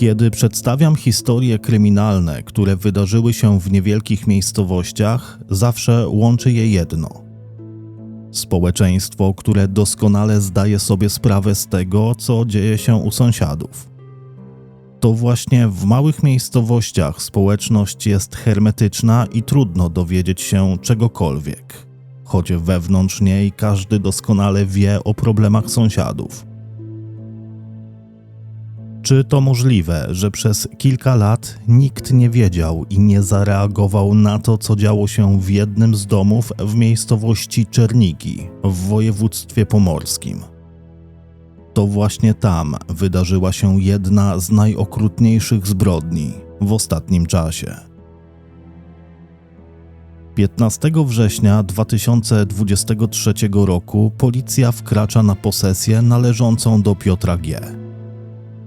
Kiedy przedstawiam historie kryminalne, które wydarzyły się w niewielkich miejscowościach, zawsze łączy je jedno. Społeczeństwo, które doskonale zdaje sobie sprawę z tego, co dzieje się u sąsiadów. To właśnie w małych miejscowościach społeczność jest hermetyczna i trudno dowiedzieć się czegokolwiek, choć wewnątrz niej każdy doskonale wie o problemach sąsiadów. Czy to możliwe, że przez kilka lat nikt nie wiedział i nie zareagował na to, co działo się w jednym z domów w miejscowości Czerniki w województwie pomorskim? To właśnie tam wydarzyła się jedna z najokrutniejszych zbrodni w ostatnim czasie. 15 września 2023 roku policja wkracza na posesję należącą do Piotra G.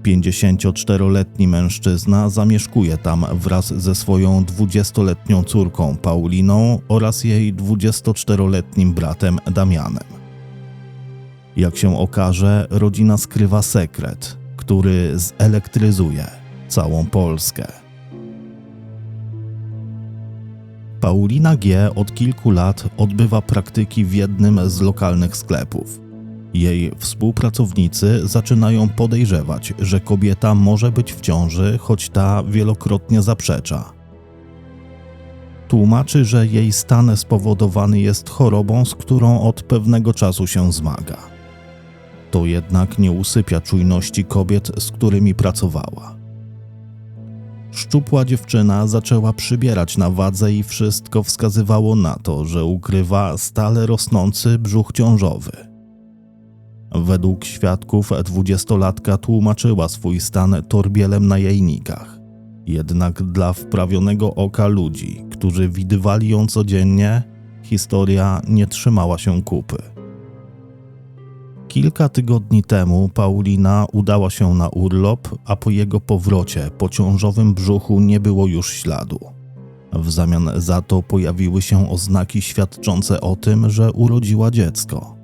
54-letni mężczyzna zamieszkuje tam wraz ze swoją 20-letnią córką Pauliną oraz jej 24-letnim bratem Damianem. Jak się okaże, rodzina skrywa sekret, który zelektryzuje całą Polskę. Paulina G. od kilku lat odbywa praktyki w jednym z lokalnych sklepów. Jej współpracownicy zaczynają podejrzewać, że kobieta może być w ciąży, choć ta wielokrotnie zaprzecza. Tłumaczy, że jej stan spowodowany jest chorobą, z którą od pewnego czasu się zmaga. To jednak nie usypia czujności kobiet, z którymi pracowała. Szczupła dziewczyna zaczęła przybierać na wadze i wszystko wskazywało na to, że ukrywa stale rosnący brzuch ciążowy. Według świadków dwudziestolatka tłumaczyła swój stan torbielem na jajnikach. Jednak dla wprawionego oka ludzi, którzy widywali ją codziennie, historia nie trzymała się kupy. Kilka tygodni temu Paulina udała się na urlop, a po jego powrocie po ciążowym brzuchu nie było już śladu. W zamian za to pojawiły się oznaki świadczące o tym, że urodziła dziecko.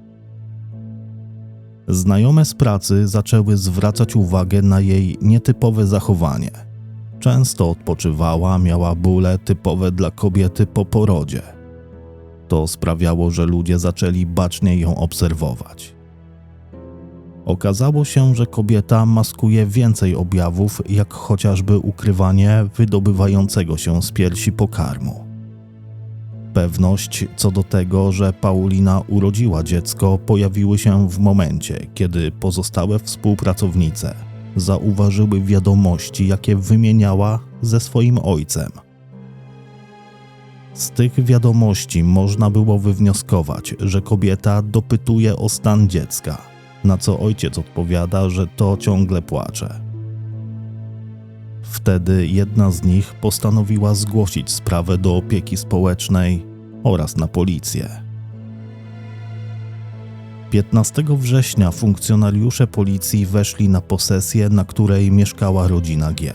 Znajome z pracy zaczęły zwracać uwagę na jej nietypowe zachowanie. Często odpoczywała, miała bóle typowe dla kobiety po porodzie. To sprawiało, że ludzie zaczęli baczniej ją obserwować. Okazało się, że kobieta maskuje więcej objawów, jak chociażby ukrywanie wydobywającego się z piersi pokarmu. Pewność co do tego, że Paulina urodziła dziecko, pojawiły się w momencie, kiedy pozostałe współpracownice zauważyły wiadomości, jakie wymieniała ze swoim ojcem. Z tych wiadomości można było wywnioskować, że kobieta dopytuje o stan dziecka, na co ojciec odpowiada, że to ciągle płacze. Wtedy jedna z nich postanowiła zgłosić sprawę do opieki społecznej oraz na policję. 15 września funkcjonariusze policji weszli na posesję, na której mieszkała rodzina G.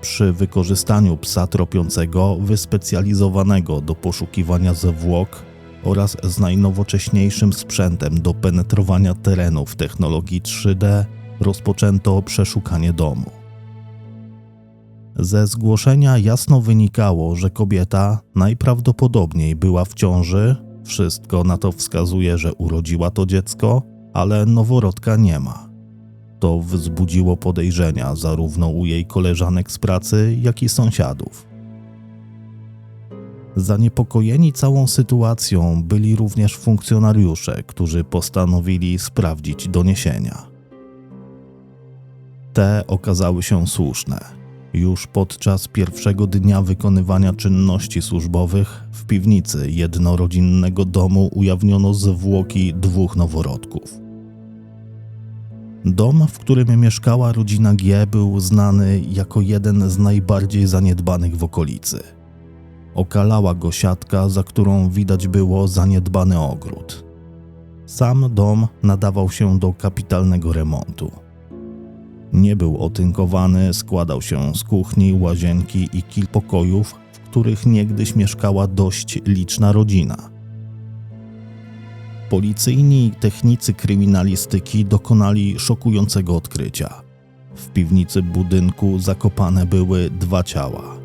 Przy wykorzystaniu psa tropiącego wyspecjalizowanego do poszukiwania zwłok oraz z najnowocześniejszym sprzętem do penetrowania terenu w technologii 3D rozpoczęto przeszukanie domu. Ze zgłoszenia jasno wynikało, że kobieta najprawdopodobniej była w ciąży. Wszystko na to wskazuje, że urodziła to dziecko, ale noworodka nie ma. To wzbudziło podejrzenia zarówno u jej koleżanek z pracy, jak i sąsiadów. Zaniepokojeni całą sytuacją byli również funkcjonariusze, którzy postanowili sprawdzić doniesienia. Te okazały się słuszne już podczas pierwszego dnia wykonywania czynności służbowych w piwnicy jednorodzinnego domu ujawniono zwłoki dwóch noworodków. Dom, w którym mieszkała rodzina G, był znany jako jeden z najbardziej zaniedbanych w okolicy. Okalała go siatka, za którą widać było zaniedbany ogród. Sam dom nadawał się do kapitalnego remontu. Nie był otynkowany, składał się z kuchni, łazienki i kilku pokojów, w których niegdyś mieszkała dość liczna rodzina. Policyjni technicy kryminalistyki dokonali szokującego odkrycia. W piwnicy budynku zakopane były dwa ciała.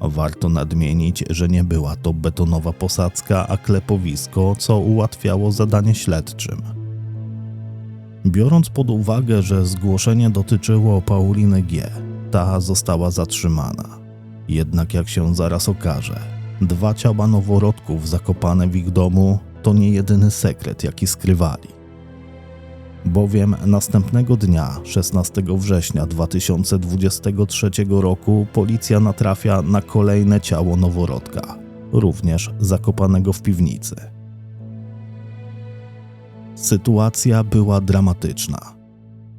Warto nadmienić, że nie była to betonowa posadzka, a klepowisko, co ułatwiało zadanie śledczym. Biorąc pod uwagę, że zgłoszenie dotyczyło Pauliny G., ta została zatrzymana. Jednak jak się zaraz okaże, dwa ciała noworodków zakopane w ich domu to nie jedyny sekret, jaki skrywali. Bowiem następnego dnia, 16 września 2023 roku, policja natrafia na kolejne ciało noworodka, również zakopanego w piwnicy. Sytuacja była dramatyczna.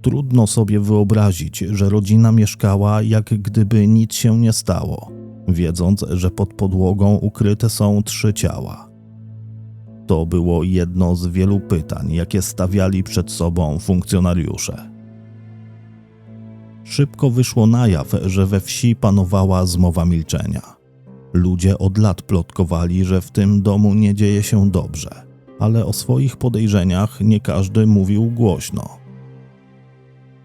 Trudno sobie wyobrazić, że rodzina mieszkała jak gdyby nic się nie stało, wiedząc, że pod podłogą ukryte są trzy ciała. To było jedno z wielu pytań, jakie stawiali przed sobą funkcjonariusze. Szybko wyszło na jaw, że we wsi panowała zmowa milczenia. Ludzie od lat plotkowali, że w tym domu nie dzieje się dobrze, ale o swoich podejrzeniach nie każdy mówił głośno.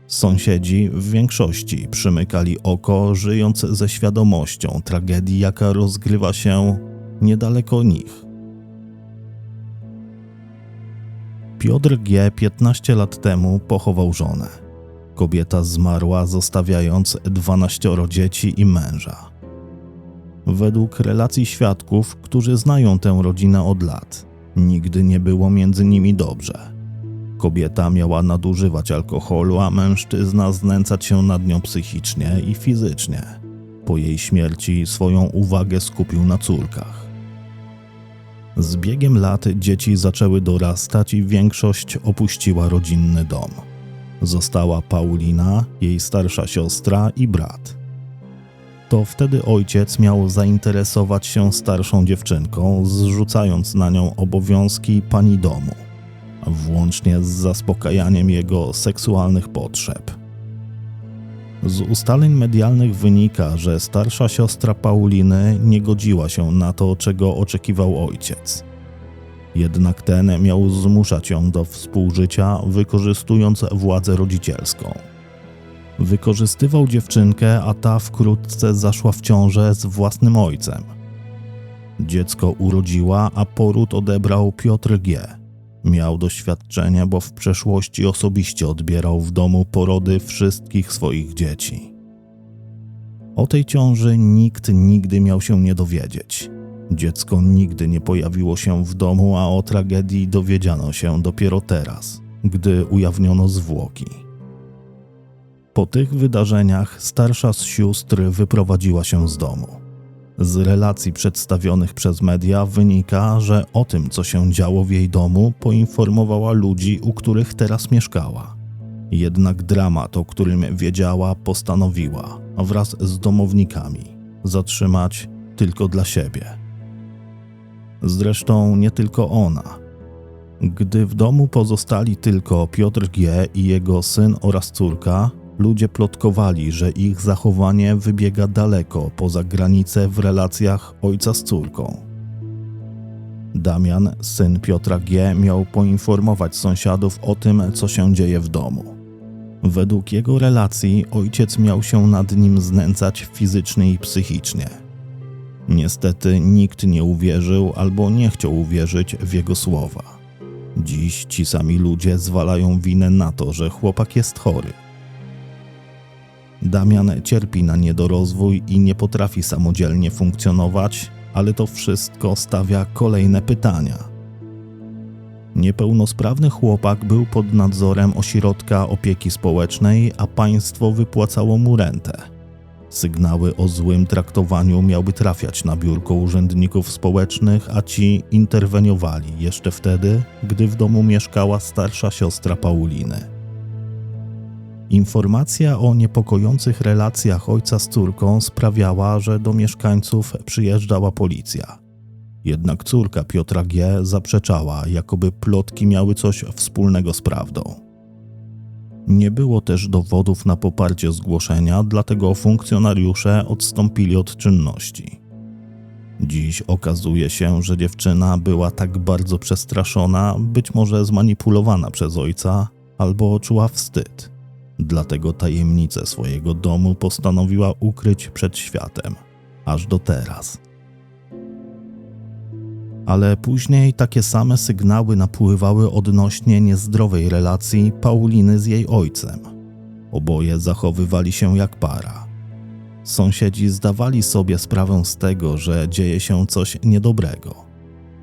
Sąsiedzi w większości przymykali oko, żyjąc ze świadomością tragedii, jaka rozgrywa się niedaleko nich. Piotr G. 15 lat temu pochował żonę. Kobieta zmarła, zostawiając 12 dzieci i męża. Według relacji świadków, którzy znają tę rodzinę od lat, nigdy nie było między nimi dobrze. Kobieta miała nadużywać alkoholu, a mężczyzna znęcać się nad nią psychicznie i fizycznie. Po jej śmierci swoją uwagę skupił na córkach. Z biegiem lat dzieci zaczęły dorastać i większość opuściła rodzinny dom. Została Paulina, jej starsza siostra i brat. To wtedy ojciec miał zainteresować się starszą dziewczynką, zrzucając na nią obowiązki pani domu, włącznie z zaspokajaniem jego seksualnych potrzeb. Z ustaleń medialnych wynika, że starsza siostra Pauliny nie godziła się na to, czego oczekiwał ojciec. Jednak ten miał zmuszać ją do współżycia, wykorzystując władzę rodzicielską. Wykorzystywał dziewczynkę, a ta wkrótce zaszła w ciążę z własnym ojcem. Dziecko urodziła, a poród odebrał Piotr G. Miał doświadczenie, bo w przeszłości osobiście odbierał w domu porody wszystkich swoich dzieci. O tej ciąży nikt nigdy miał się nie dowiedzieć. Dziecko nigdy nie pojawiło się w domu, a o tragedii dowiedziano się dopiero teraz, gdy ujawniono zwłoki. Po tych wydarzeniach starsza z sióstr wyprowadziła się z domu. Z relacji przedstawionych przez media wynika, że o tym, co się działo w jej domu, poinformowała ludzi, u których teraz mieszkała. Jednak dramat, o którym wiedziała, postanowiła, wraz z domownikami, zatrzymać tylko dla siebie. Zresztą nie tylko ona. Gdy w domu pozostali tylko Piotr G. i jego syn oraz córka, ludzie plotkowali, że ich zachowanie wybiega daleko poza granice w relacjach ojca z córką. Damian, syn Piotra G., miał poinformować sąsiadów o tym, co się dzieje w domu. Według jego relacji ojciec miał się nad nim znęcać fizycznie i psychicznie. Niestety nikt nie uwierzył albo nie chciał uwierzyć w jego słowa. Dziś ci sami ludzie zwalają winę na to, że chłopak jest chory. Damian cierpi na niedorozwój i nie potrafi samodzielnie funkcjonować, ale to wszystko stawia kolejne pytania. Niepełnosprawny chłopak był pod nadzorem ośrodka opieki społecznej, a państwo wypłacało mu rentę. Sygnały o złym traktowaniu miały trafiać na biurko urzędników społecznych, a ci interweniowali jeszcze wtedy, gdy w domu mieszkała starsza siostra Pauliny. Informacja o niepokojących relacjach ojca z córką sprawiała, że do mieszkańców przyjeżdżała policja. Jednak córka Piotra G. zaprzeczała, jakoby plotki miały coś wspólnego z prawdą. Nie było też dowodów na poparcie zgłoszenia, dlatego funkcjonariusze odstąpili od czynności. Dziś okazuje się, że dziewczyna była tak bardzo przestraszona, być może zmanipulowana przez ojca, albo czuła wstyd Dlatego tajemnicę swojego domu postanowiła ukryć przed światem, aż do teraz. Ale później takie same sygnały napływały odnośnie niezdrowej relacji Pauliny z jej ojcem. Oboje zachowywali się jak para. Sąsiedzi zdawali sobie sprawę z tego, że dzieje się coś niedobrego.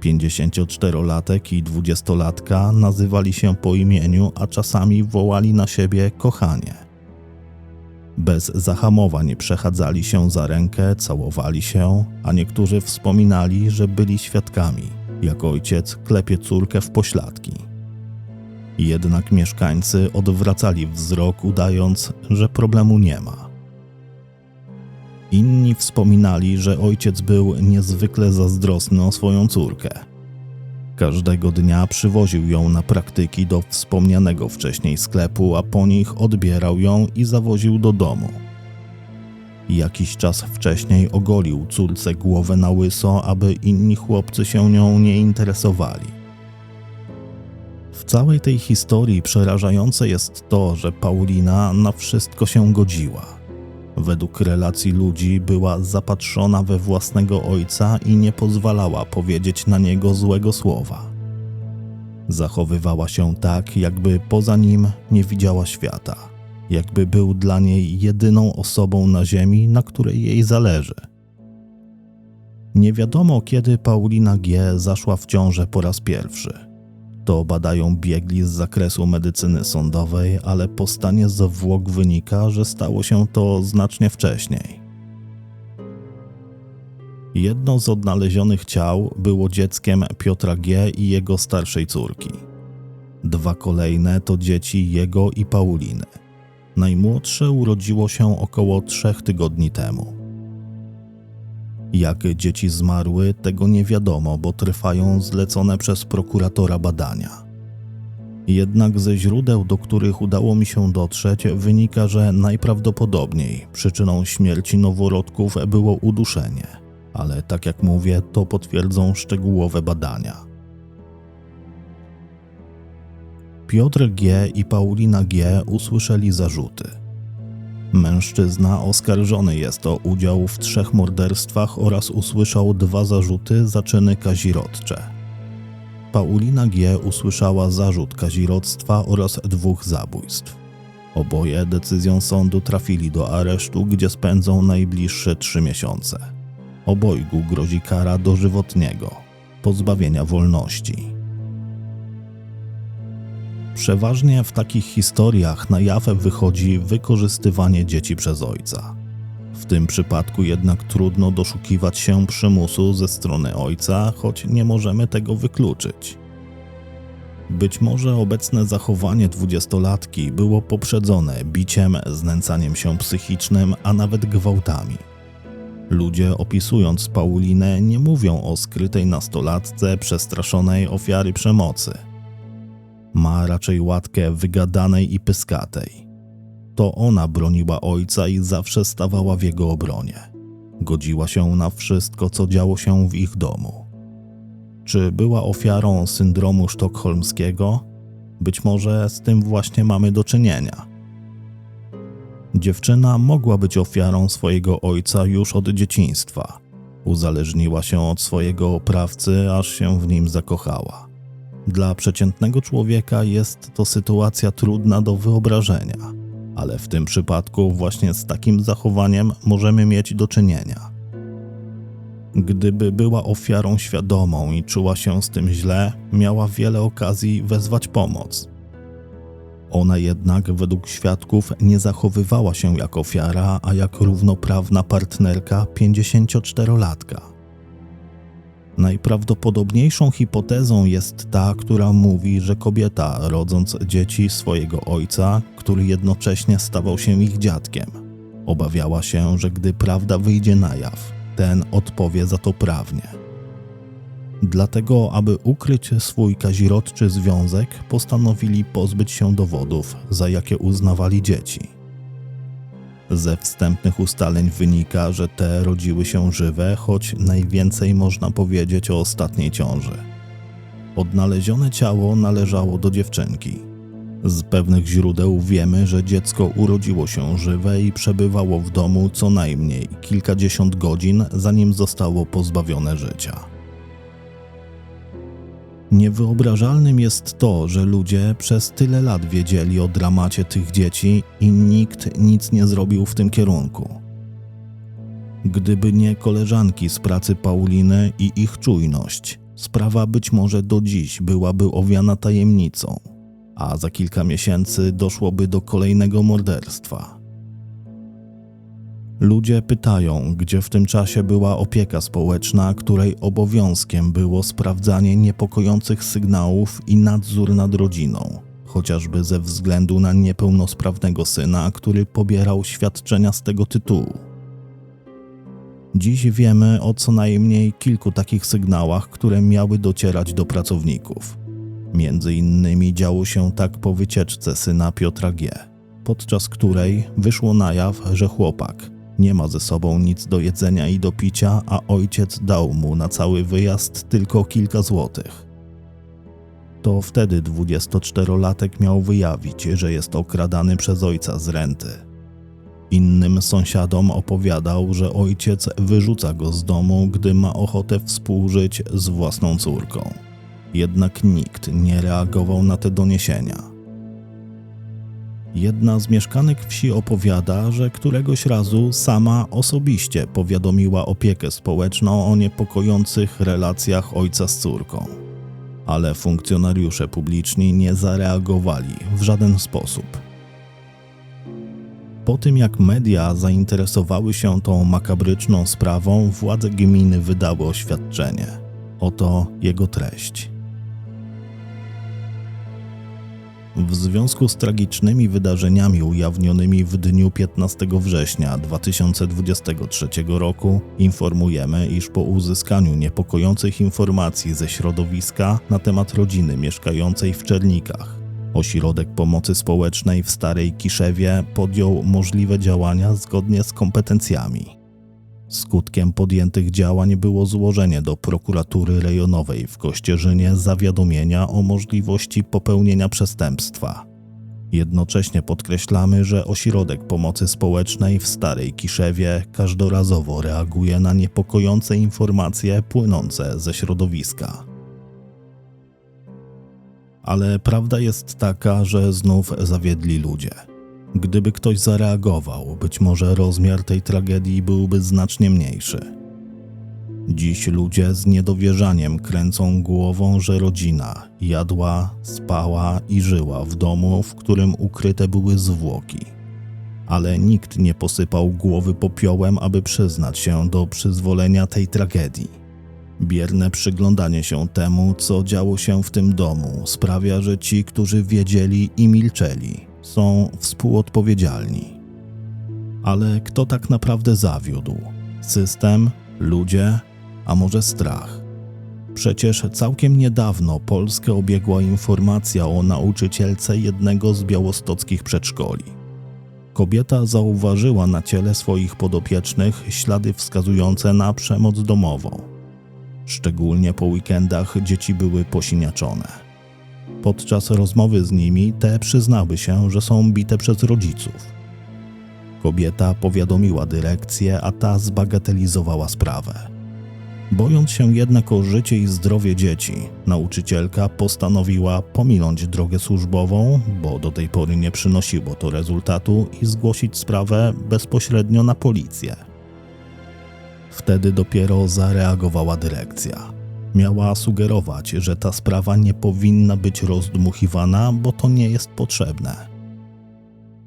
54-latek i 20-latka nazywali się po imieniu, a czasami wołali na siebie kochanie. Bez zahamowań przechadzali się za rękę, całowali się, a niektórzy wspominali, że byli świadkami, jak ojciec klepie córkę w pośladki. Jednak mieszkańcy odwracali wzrok, udając, że problemu nie ma. Inni wspominali, że ojciec był niezwykle zazdrosny o swoją córkę. Każdego dnia przywoził ją na praktyki do wspomnianego wcześniej sklepu, a po nich odbierał ją i zawoził do domu. Jakiś czas wcześniej ogolił córce głowę na łyso, aby inni chłopcy się nią nie interesowali. W całej tej historii przerażające jest to, że Paulina na wszystko się godziła. Według relacji ludzi była zapatrzona we własnego ojca i nie pozwalała powiedzieć na niego złego słowa. Zachowywała się tak, jakby poza nim nie widziała świata, jakby był dla niej jedyną osobą na ziemi, na której jej zależy. Nie wiadomo, kiedy Paulina G. zaszła w ciążę po raz pierwszy. To badają biegli z zakresu medycyny sądowej, ale po stanie zwłok wynika, że stało się to znacznie wcześniej. Jedno z odnalezionych ciał było dzieckiem Piotra G. i jego starszej córki. Dwa kolejne to dzieci jego i Pauliny. Najmłodsze urodziło się około trzech tygodni temu. Jak dzieci zmarły, tego nie wiadomo, bo trwają zlecone przez prokuratora badania. Jednak ze źródeł, do których udało mi się dotrzeć, wynika, że najprawdopodobniej przyczyną śmierci noworodków było uduszenie, ale tak jak mówię, to potwierdzą szczegółowe badania. Piotr G. i Paulina G. usłyszeli zarzuty. Mężczyzna oskarżony jest o udział w trzech morderstwach oraz usłyszał dwa zarzuty za czyny kazirodcze. Paulina G. usłyszała zarzut kazirodztwa oraz dwóch zabójstw. Oboje decyzją sądu trafili do aresztu, gdzie spędzą najbliższe trzy miesiące. Obojgu grozi kara dożywotniego, pozbawienia wolności. Przeważnie w takich historiach na jaw wychodzi wykorzystywanie dzieci przez ojca. W tym przypadku jednak trudno doszukiwać się przymusu ze strony ojca, choć nie możemy tego wykluczyć. Być może obecne zachowanie dwudziestolatki było poprzedzone biciem, znęcaniem się psychicznym, a nawet gwałtami. Ludzie opisując Paulinę nie mówią o skrytej nastolatce przestraszonej ofiary przemocy – ma raczej łatkę wygadanej i pyskatej. To ona broniła ojca i zawsze stawała w jego obronie. Godziła się na wszystko, co działo się w ich domu. Czy była ofiarą syndromu sztokholmskiego? Być może z tym właśnie mamy do czynienia. Dziewczyna mogła być ofiarą swojego ojca już od dzieciństwa. Uzależniła się od swojego oprawcy, aż się w nim zakochała. Dla przeciętnego człowieka jest to sytuacja trudna do wyobrażenia, ale w tym przypadku właśnie z takim zachowaniem możemy mieć do czynienia. Gdyby była ofiarą świadomą i czuła się z tym źle, miała wiele okazji wezwać pomoc. Ona jednak, według świadków, nie zachowywała się jak ofiara, a jak równoprawna partnerka 54-latka. Najprawdopodobniejszą hipotezą jest ta, która mówi, że kobieta, rodząc dzieci swojego ojca, który jednocześnie stawał się ich dziadkiem, obawiała się, że gdy prawda wyjdzie na jaw, ten odpowie za to prawnie. Dlatego, aby ukryć swój kazirodczy związek, postanowili pozbyć się dowodów, za jakie uznawali dzieci. Ze wstępnych ustaleń wynika, że te rodziły się żywe, choć najwięcej można powiedzieć o ostatniej ciąży. Odnalezione ciało należało do dziewczynki. Z pewnych źródeł wiemy, że dziecko urodziło się żywe i przebywało w domu co najmniej kilkadziesiąt godzin, zanim zostało pozbawione życia. Niewyobrażalnym jest to, że ludzie przez tyle lat wiedzieli o dramacie tych dzieci i nikt nic nie zrobił w tym kierunku. Gdyby nie koleżanki z pracy Pauliny i ich czujność, sprawa być może do dziś byłaby owiana tajemnicą, a za kilka miesięcy doszłoby do kolejnego morderstwa. Ludzie pytają, gdzie w tym czasie była opieka społeczna, której obowiązkiem było sprawdzanie niepokojących sygnałów i nadzór nad rodziną, chociażby ze względu na niepełnosprawnego syna, który pobierał świadczenia z tego tytułu. Dziś wiemy o co najmniej kilku takich sygnałach, które miały docierać do pracowników. Między innymi działo się tak po wycieczce syna Piotra G., podczas której wyszło na jaw, że chłopak nie ma ze sobą nic do jedzenia i do picia, a ojciec dał mu na cały wyjazd tylko kilka złotych. To wtedy 24-latek miał wyjawić, że jest okradany przez ojca z renty. Innym sąsiadom opowiadał, że ojciec wyrzuca go z domu, gdy ma ochotę współżyć z własną córką. Jednak nikt nie reagował na te doniesienia. Jedna z mieszkanek wsi opowiada, że któregoś razu sama osobiście powiadomiła opiekę społeczną o niepokojących relacjach ojca z córką. Ale funkcjonariusze publiczni nie zareagowali w żaden sposób. Po tym jak media zainteresowały się tą makabryczną sprawą, władze gminy wydały oświadczenie. Oto jego treść. W związku z tragicznymi wydarzeniami ujawnionymi w dniu 15 września 2023 roku informujemy, iż po uzyskaniu niepokojących informacji ze środowiska na temat rodziny mieszkającej w Czernikach, Ośrodek Pomocy Społecznej w Starej Kiszewie podjął możliwe działania zgodnie z kompetencjami. Skutkiem podjętych działań było złożenie do prokuratury rejonowej w Kościerzynie zawiadomienia o możliwości popełnienia przestępstwa. Jednocześnie podkreślamy, że Ośrodek Pomocy Społecznej w Starej Kiszewie każdorazowo reaguje na niepokojące informacje płynące ze środowiska. Ale prawda jest taka, że znów zawiedli ludzie. Gdyby ktoś zareagował, być może rozmiar tej tragedii byłby znacznie mniejszy. Dziś ludzie z niedowierzaniem kręcą głową, że rodzina jadła, spała i żyła w domu, w którym ukryte były zwłoki. Ale nikt nie posypał głowy popiołem, aby przyznać się do przyzwolenia tej tragedii. Bierne przyglądanie się temu, co działo się w tym domu, sprawia, że ci, którzy wiedzieli i milczeli, są współodpowiedzialni. Ale kto tak naprawdę zawiódł? System, ludzie, a może strach? Przecież całkiem niedawno Polskę obiegła informacja o nauczycielce jednego z białostockich przedszkoli. Kobieta zauważyła na ciele swoich podopiecznych ślady wskazujące na przemoc domową. Szczególnie po weekendach dzieci były posiniaczone. Podczas rozmowy z nimi te przyznały się, że są bite przez rodziców. Kobieta powiadomiła dyrekcję, a ta zbagatelizowała sprawę. Bojąc się jednak o życie i zdrowie dzieci, nauczycielka postanowiła pominąć drogę służbową, bo do tej pory nie przynosiło to rezultatu, i zgłosić sprawę bezpośrednio na policję. Wtedy dopiero zareagowała dyrekcja miała sugerować, że ta sprawa nie powinna być rozdmuchiwana, bo to nie jest potrzebne.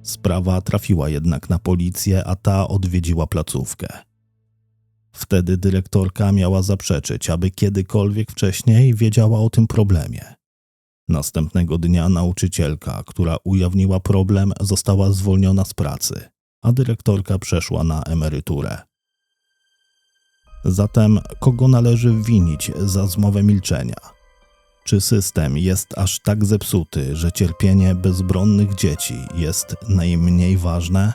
Sprawa trafiła jednak na policję, a ta odwiedziła placówkę. Wtedy dyrektorka miała zaprzeczyć, aby kiedykolwiek wcześniej wiedziała o tym problemie. Następnego dnia nauczycielka, która ujawniła problem, została zwolniona z pracy, a dyrektorka przeszła na emeryturę. Zatem kogo należy winić za zmowę milczenia? Czy system jest aż tak zepsuty, że cierpienie bezbronnych dzieci jest najmniej ważne?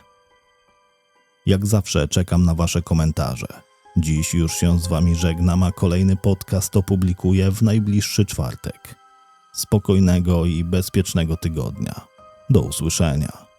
Jak zawsze czekam na Wasze komentarze. Dziś już się z Wami żegnam, a kolejny podcast opublikuję w najbliższy czwartek. Spokojnego i bezpiecznego tygodnia. Do usłyszenia.